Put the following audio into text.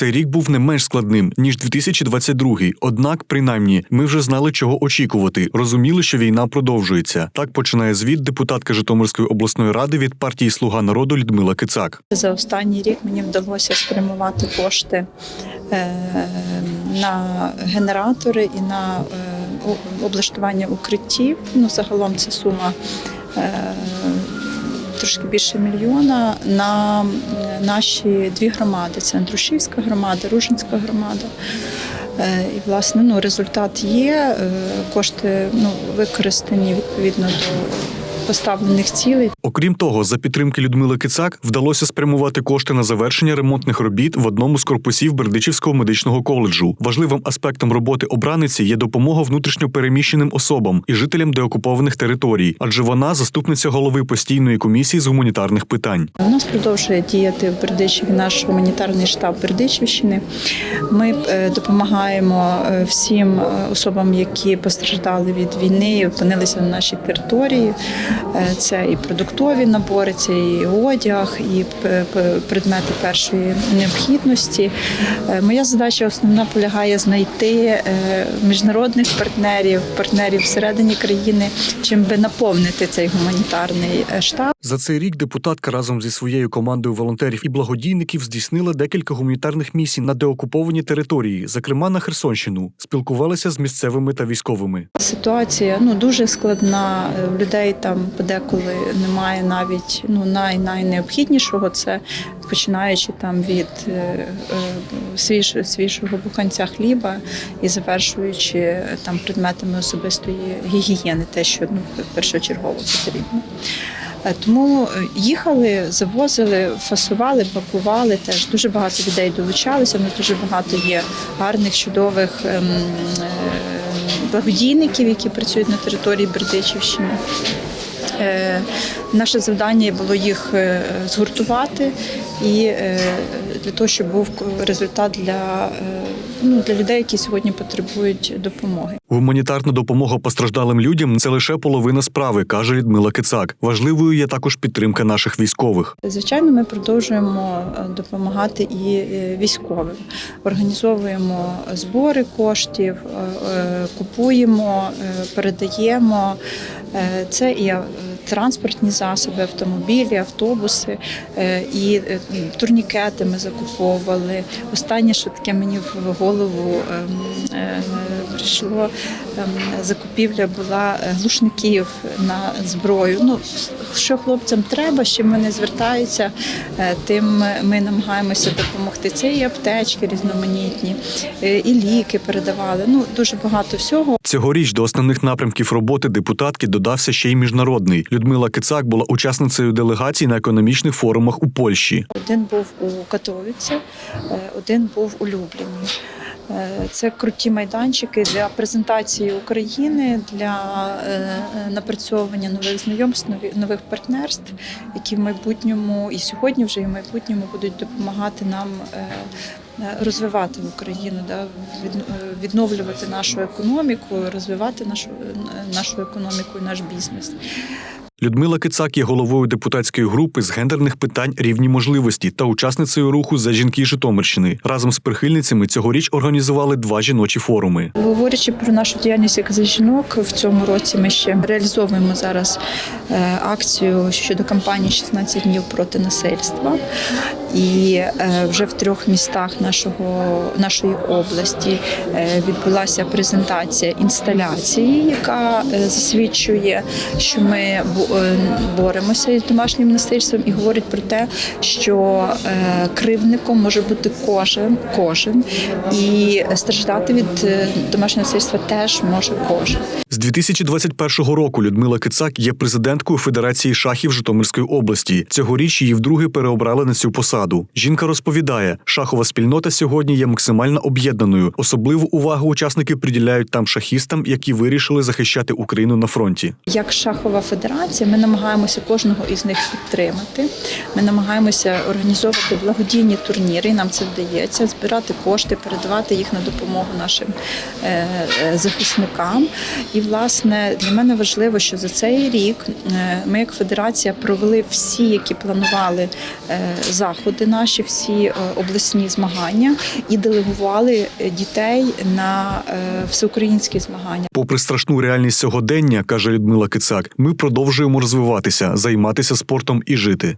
Цей рік був не менш складним ніж 2022. Однак, принаймні, ми вже знали, чого очікувати. Розуміли, що війна продовжується. Так починає звіт депутатка Житомирської обласної ради від партії Слуга народу Людмила Кицак. За останній рік мені вдалося спрямувати кошти е, на генератори і на е, облаштування укриттів. Ну, загалом це сума е, трошки більше мільйона на наші дві громади: це Андрушівська громада, Ружинська громада. Е, І власне ну, результат є. е, Кошти ну, використані відповідно до поставлених цілей. Окрім того, за підтримки Людмили Кицак вдалося спрямувати кошти на завершення ремонтних робіт в одному з корпусів Бердичівського медичного коледжу. Важливим аспектом роботи обраниці є допомога внутрішньо переміщеним особам і жителям деокупованих територій, адже вона заступниця голови постійної комісії з гуманітарних питань. У нас продовжує діяти в Бердичеві наш гуманітарний штаб Бердичівщини. Ми е, допомагаємо е, всім е, особам, які постраждали від війни, опинилися на нашій території. Е, Це і продуктові набори, це і одяг, і предмети першої необхідності. Е, Моя задача основна полягає знайти е, міжнародних партнерів, партнерів всередині країни, чим би наповнити цей гуманітарний штаб. За цей рік депутатка разом зі своєю командою волонтерів і благодійників здійснила декілька гуманітарних місій на деокуповані території, зокрема на Херсонщину, спілкувалися з місцевими та військовими. Ситуація ну дуже складна. Людей там подеколи немає навіть ну най найнеобхіднішого. Це починаючи там від е, е, свіж, свіжого буханця хліба і завершуючи е, там предметами особистої гігієни, те, що ну першочергово потрібно. Е, Тому е, їхали, завозили, фасували, пакували. Теж дуже багато людей долучалися. У дуже багато є гарних, чудових ем, е, благодійників, які працюють на території Бердичівщини. Наше завдання було їх згуртувати і для того, щоб був результат для, е, ну, для людей, які сьогодні потребують допомоги. Гуманітарна допомога постраждалим людям це лише половина справи, каже Людмила Кицак. Важливою є також підтримка наших військових. Звичайно, ми продовжуємо е, допомагати і е, військовим. Організовуємо збори коштів, купуємо, передаємо. Це і транспортні засоби, автомобілі, автобуси, е, і е, турнікети ми закуповували. Останнє, що таке мені в голову ем, е, прийшло, ем, закупівля була глушників на зброю. Ну, що хлопцям треба, чим вони звертаються, тим ми намагаємося допомогти. Це і аптечки різноманітні, і ліки передавали. Ну дуже багато всього. Цьогоріч до основних напрямків роботи депутатки додався ще й міжнародний. Людмила Кицак була учасницею делегації на економічних форумах у Польщі. Один був у Катовіці, е, один був у Любліні. Е, Це круті майданчики для презентації України, для е, напрацьовування нових знайомств, нових партнерств, які в майбутньому і сьогодні вже і в майбутньому будуть допомагати нам розвивати Україну, да, відновлювати нашу економіку, розвивати нашу, нашу економіку і наш бізнес. Людмила Кицак є головою депутатської групи з гендерних питань рівні можливості та учасницею руху за жінки Житомирщини. Разом з прихильницями цьогоріч організували два жіночі форуми. Говорячи про нашу діяльність як за жінок, в цьому році ми ще реалізовуємо зараз е, акцію щодо кампанії «16 днів проти насильства. І е, вже в трьох містах нашого нашої області е, відбулася презентація інсталяції, яка засвідчує, що ми е, боремося із домашнім насильством, і говорить про те, що е, кривдником може бути кожен, кожен, і страждати від е, домашнього насильства теж може кожен. З 2021 року Людмила Кицак є президенткою Федерації шахів Житомирської області. Цьогоріч її вдруге переобрали на цю посаду. Жінка розповідає, шахова спільнота сьогодні є максимально об'єднаною. Особливу увагу учасники приділяють там шахістам, які вирішили захищати Україну на фронті. Як шахова федерація. Федерація. Ми намагаємося кожного із них підтримати. Ми намагаємося організовувати благодійні турніри. і Нам це вдається збирати кошти, передавати їх на допомогу нашим е, е, захисникам. І власне для мене важливо, що за цей рік е, ми, як федерація, провели всі, які планували заходи наші, всі обласні змагання і делегували дітей на всеукраїнські змагання. Попри страшну реальність сьогодення, каже Людмила Кицак, ми продовжуємо розвиватися, займатися спортом і жити.